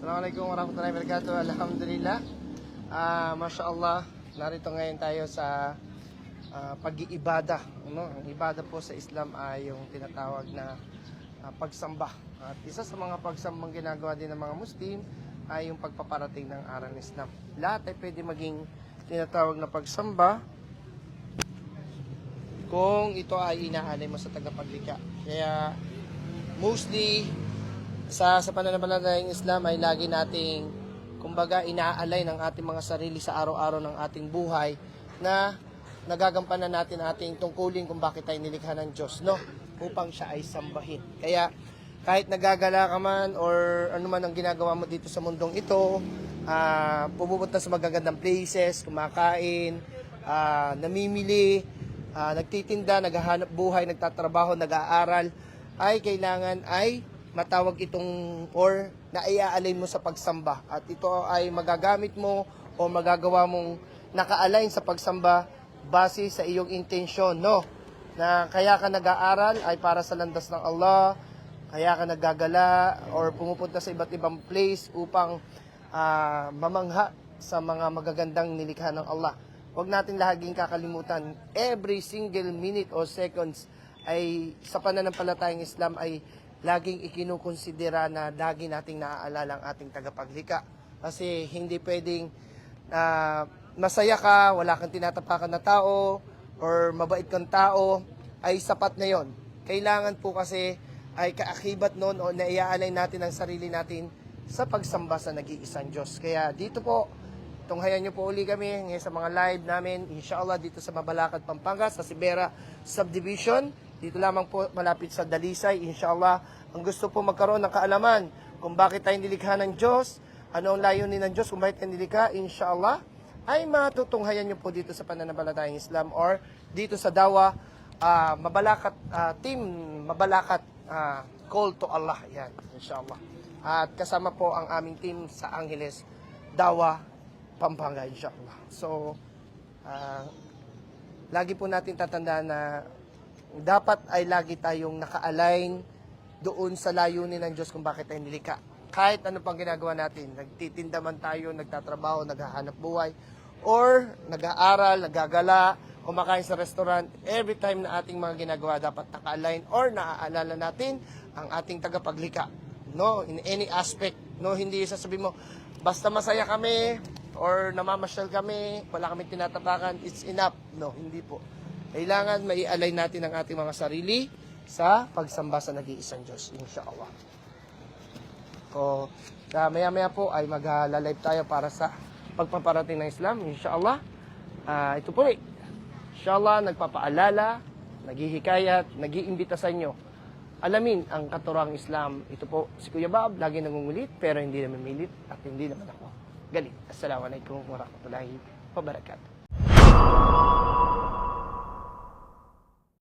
Assalamualaikum warahmatullahi wabarakatuh. Alhamdulillah. Ah, Masya Allah, narito ngayon tayo sa ah, pag-iibada. Ano? Ang ibada po sa Islam ay yung tinatawag na ah, pagsamba. At isa sa mga pagsambang ginagawa din ng mga Muslim ay yung pagpaparating ng araw ng Islam. Lahat ay pwede maging tinatawag na pagsamba kung ito ay inaalay mo sa tagapaglikha. Kaya mostly sa sa pananampalatayang Islam ay lagi nating kumbaga inaalay ng ating mga sarili sa araw-araw ng ating buhay na nagagampanan natin ating tungkulin kung bakit tayo nilikha ng Diyos, no? Upang siya ay sambahin. Kaya kahit nagagala ka man or ano man ang ginagawa mo dito sa mundong ito, ah pumupunta sa magagandang places, kumakain, ah, namimili, ah, nagtitinda, naghahanap buhay, nagtatrabaho, nag-aaral, ay kailangan ay matawag itong or naiaalay mo sa pagsamba. At ito ay magagamit mo o magagawa mong naka-align sa pagsamba base sa iyong intensyon, no? Na kaya ka nag-aaral ay para sa landas ng Allah, kaya ka naggagala or pumupunta sa iba't ibang place upang ah, mamangha sa mga magagandang nilikha ng Allah. Huwag natin laging kakalimutan, every single minute or seconds ay sa pananampalatayang Islam ay laging ikinukonsidera na lagi nating naaalala ang ating tagapaglikha. Kasi hindi pwedeng ah, masaya ka, wala kang tinatapakan na tao, or mabait kang tao, ay sapat na yon. Kailangan po kasi ay kaakibat noon o naiaalay natin ang sarili natin sa pagsamba sa nag-iisang Diyos. Kaya dito po, tunghayan niyo po uli kami ngayon sa mga live namin, inshallah dito sa Mabalakad, Pampanga, sa Sibera Subdivision. Dito lamang po malapit sa Dalisay, inshallah. Ang gusto po magkaroon ng kaalaman kung bakit tayo nilikha ng Diyos, ano ang layunin ng Diyos, kung bakit tayo nilikha, inshallah, ay matutunghayan niyo po dito sa pananampalatayang Islam or dito sa Dawa ah, Mabalakat ah, Team Mabalakat ah, Call to Allah. Yan, inshallah. At kasama po ang aming team sa Angeles, Dawa, Pampanga, inshallah. So, ah, lagi po natin tatandaan na dapat ay lagi tayong naka-align doon sa layunin ng Diyos kung bakit tayo nilikha. Kahit ano pang ginagawa natin, nagtitinda man tayo, nagtatrabaho, naghahanap buhay, or nag-aaral, nagagala, kumakain sa restaurant, every time na ating mga ginagawa dapat naka-align or naaalala natin ang ating tagapaglikha. No, in any aspect, no, hindi sasabihin mo basta masaya kami or namamasyal kami, wala kami tinatapakan, it's enough. No, hindi po. Kailangan mai-align natin ang ating mga sarili sa pagsamba sa nag-iisang Diyos, inshallah. So, uh, maya-maya po ay mag-live tayo para sa pagpaparating ng Islam, inshallah. Ah, ito po eh. Inshallah, nagpapaalala, naghihikayat, nag-iimbita sa inyo. Alamin ang katurang Islam. Ito po, si Kuya Bob, lagi nangungulit, pero hindi naman milit at hindi naman ako galit. Assalamualaikum warahmatullahi wabarakatuh.